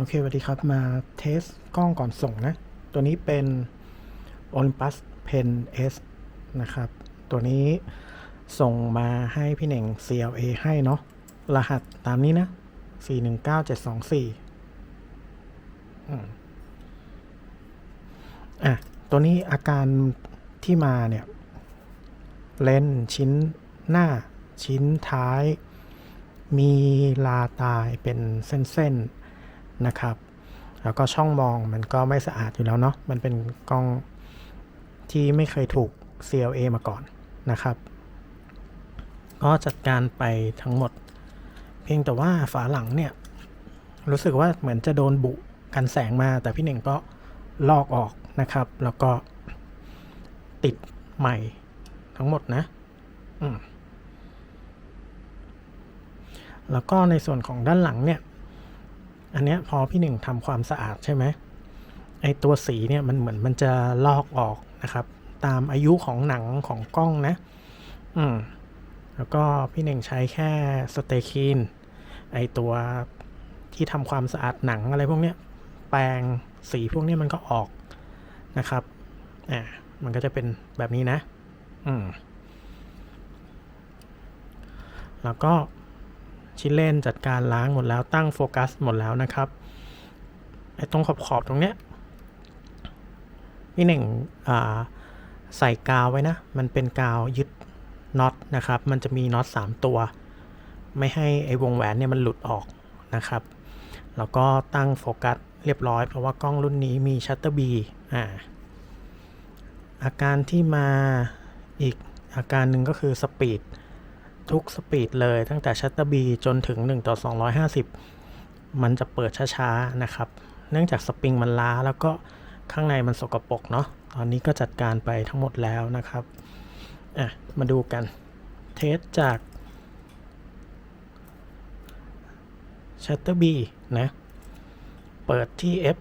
โอเคสวัสดีครับ มาเทสกล้องก่อนส่งนะ ตัวนี้เป็น Olympus Pen S นะครับ ตัวนี้ส่งมาให้พี่เหน่ง CLA ให้เนาะ รหัสตามนี้นะ 419724อะ ตัวนี้อาการที่มาเนี่ย เลนชิ้นหน้าชิ้นท้าย มีลาตายเป็นเส้นๆ นะครับ แล้วก็ช่องมองมันก็ไม่สะอาดอยู่แล้วเนาะ มันเป็นกล้องที่ไม่เคยถูก CLA มาก่อนนะครับ ก็จัดการไปทั้งหมด เพียงแต่ว่าฝาหลังเนี่ย รู้สึกว่าเหมือนจะโดนบุกันแสงมา แต่พี่หนึ่งก็ลอกออกนะครับ แล้วก็ติดใหม่ทั้งหมดนะ อืมแล้วก็ในส่วนของด้านหลังเนี่ย อันเนี้ยพอพี่หนึ่งทำความสะอาดใช่ไหมไอตัวสีเนี่ยมันเหมือนมันจะลอกออกนะครับ ตามอายุของหนังของกล้องนะ อืม แล้วก็พี่หนึ่งใช้แค่สเตคีนไอตัวที่ทำความสะอาดหนังอะไรพวกเนี้ยแปรงสีพวกเนี้ยมันก็ออกนะครับอ่ามันก็จะเป็นแบบนี้นะ อืม แล้วก็ ชิ้นเล่นจัดการล้างหมดแล้วตั้งโฟกัสหมดแล้วนะครับไอ้ตรงขอบขอบๆตรงเนี้ยพี่หนึ่งใส่กาวไว้นะ มันเป็นกาวยึดน็อตนะครับ มันจะมีน็อต3ตัว ไม่ให้ไอ้วงแหวนเนี่ยมันหลุดออกนะครับ แล้วก็ตั้งโฟกัสเรียบร้อย เพราะว่ากล้องรุ่นนี้มีชัตเตอร์บีอ่าอาการที่มาอีกอาการหนึ่งก็คือสปีด ทุกสปีดเลยตั้งแต่ชัตเตอร์บีจนถึง 1 ต่อ 250 มันจะเปิดช้าๆนะครับ เนื่องจากสปริงมันล้าแล้วก็ข้างในมันสกปรกเนาะตอนนี้ก็จัดการไปทั้งหมดแล้วนะครับอะมาดูกันเทสจากชัตเตอร์บีนะ เปิดที่ f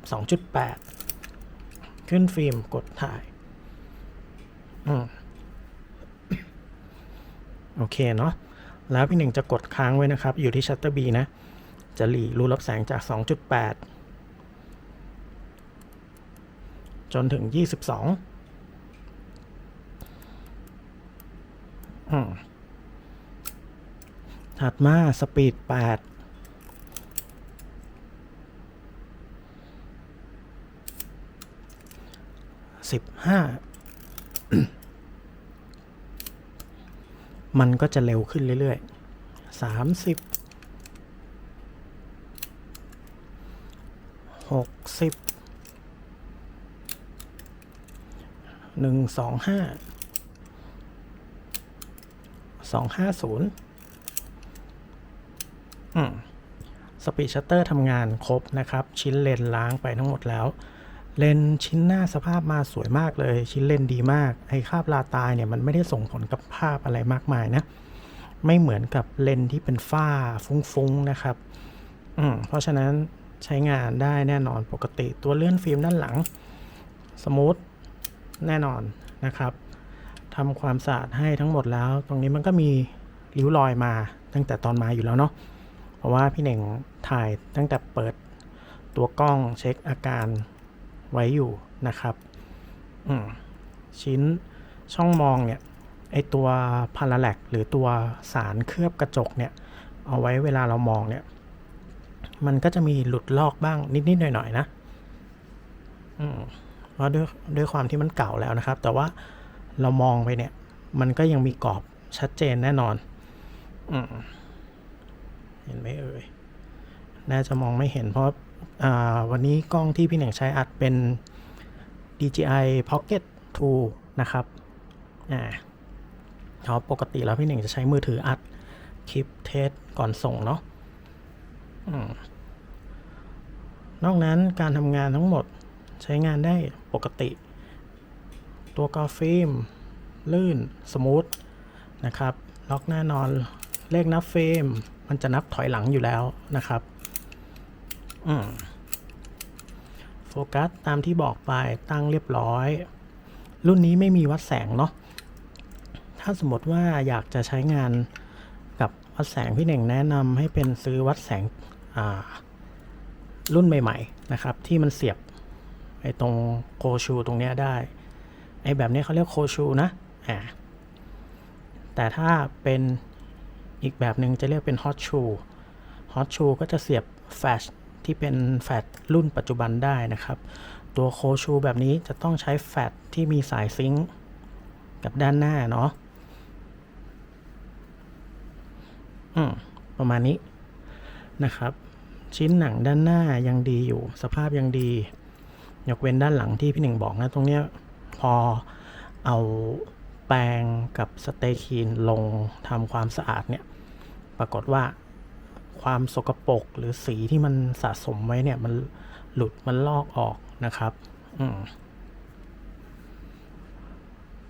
2.8 ขึ้นฟิล์มกดถ่าย อืม โอเคเนาะแล้วพี่หนึ่งจะกดค้างไว้นะครับ อยู่ที่ชัตเตอร์บีนะ จะหลีรูรับแสงจาก 2.8 จนถึง 22อืมถัดมาสปีด8 15 มันก็จะเร็วขึ้นเรื่อยๆสามสิบหกสิบหนึ่งสองห้าสองห้าศูนย์อืมสปีชัตเตอร์ทำงานครบนะครับ ชิ้นเลนล้างไปทั้งหมดแล้ว เลนชิ้นหน้าสภาพมาสวยมากเลย ชิ้นเลนดีมากไอ้คราบลาตายเนี่ยมันไม่ได้ส่งผลกับภาพอะไรมากมายนะ ไม่เหมือนกับเลนที่เป็นฝ้าฟุ้งๆนะครับอืมเพราะฉะนั้นใช้งานได้แน่นอนปกติตัวเลื่อนฟิล์มด้านหลัง สมูทแน่นอนนะครับทำความสะอาดให้ทั้งหมดแล้ว ตรงนี้มันก็มีริ้วรอยมาตั้งแต่ตอนมาอยู่แล้วเนาะเพราะว่าพี่เน่งถ่ายตั้งแต่เปิดตัวกล้องเช็คอาการ ไว้อยู่นะครับอืมชิ้นช่องมองเนี่ยไอตัวพาราแลกหรือตัวสารเคลือบกระจกเนี่ยเอาไว้เวลาเรามองเนี่ยมันก็จะมีหลุดลอกบ้างนิดๆหน่อยๆนะอืมเพราะด้วยด้วยความที่มันเก่าแล้วนะครับ แต่ว่าเรามองไปเนี่ยมันก็ยังมีกรอบชัดเจนแน่นอนอืมเห็นไหมเอ่ยน่าจะมองไม่เห็นเพราะอ่า วันนี้กล้องที่พี่หนึ่งใช้อัดเป็น DJI Pocket 2 นะครับอ่าเพราะปกติแล้วพี่หนึ่งจะใช้มือถืออัดคลิปเทสก่อนส่งเนาะอนอกนั้นการทำงานทั้งหมดใช้งานได้ปกติ ตัวกราฟิล์มลื่น สมูท นะครับ ล็อกแน่นอนเลขนับเฟรมมันจะนับถอยหลังอยู่แล้วนะครับ โฟกัสตามที่บอกไปตั้งเรียบร้อย รุ่นนี้ไม่มีวัดแสงเนาะถ้าสมมติว่าอยากจะใช้งานกับวัดแสงพี่เน่งแนะนำให้เป็นซื้อวัดแสงรุ่นใหม่ ๆ นะครับ ที่มันเสียบไอ้ตรงโคชูตรงเนี้ยได้ไอ้แบบนี้เขาเรียกโคชูนะอ่าแต่ถ้าเป็นอีกแบบหนึ่งจะเรียกเป็นฮอตชูฮอตชูก็จะเสียบแฟช ที่เป็นแฟลชรุ่นปัจจุบันได้นะครับ ตัวโคชูแบบนี้จะต้องใช้แฟลชที่มีสายซิงค์กับด้านหน้าเนาะอืมประมาณนี้นะครับ ชิ้นหนังด้านหน้ายังดีอยู่ สภาพยังดี ยกเว้นด้านหลังที่พี่หนึ่งบอกนะ ตรงเนี้ยพอเอาแปรงกับสเตคีนลงทำความสะอาดเนี่ย ปรากฏว่า ความสกปรกหรือสีที่มันสะสมไว้เนี่ยมันหลุดมันลอกออกนะครับ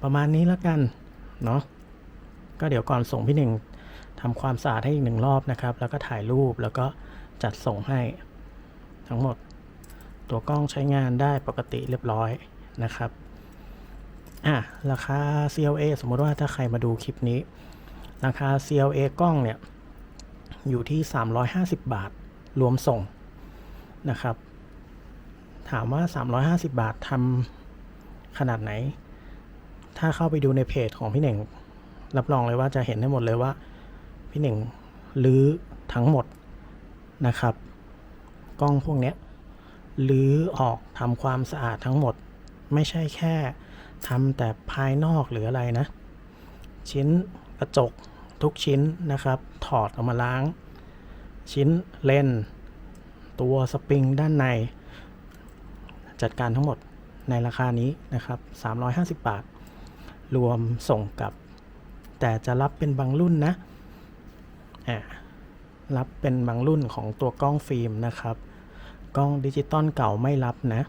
ประมาณนี้แล้วกันเนาะก็เดี๋ยวก่อนส่งพี่หนึ่งทำความสะอาดให้อีกหนึ่งรอบนะครับ แล้วก็ถ่ายรูปแล้วก็จัดส่งให้ทั้งหมด ตัวกล้องใช้งานได้ปกติเรียบร้อยนะครับอะราคา CLA สมมติว่าถ้าใครมาดูคลิปนี้ ราคา CLA กล้องเนี่ย อยู่ที่ 350 บาท รวมส่งนะครับ ถามว่า 350 บาททำขนาดไหน ถ้าเข้าไปดูในเพจของพี่เหน่ง รับรองเลยว่าจะเห็นได้หมดเลยว่า พี่เหน่งลื้อทั้งหมดนะครับ กล้องพวกนี้ลื้อออกทำความสะอาดทั้งหมด ไม่ใช่แค่ทำแต่ภายนอกหรืออะไรนะ ชิ้นกระจก ทุกชิ้นนะครับ ถอดออกมาล้าง ชิ้นเลนตัวสปริงด้านใน จัดการทั้งหมดในราคานี้นะครับ 350 บาท รวมส่งกับ แต่จะรับเป็นบางรุ่นนะอ่ารับเป็นบางรุ่นของตัวกล้องฟิล์มนะครับ กล้องดิจิตอลเก่าไม่รับนะ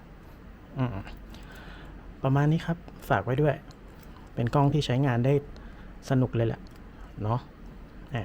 ประมาณนี้ครับ ฝากไว้ด้วย เป็นกล้องที่ใช้งานได้สนุกเลยแหละ เนาะอ่า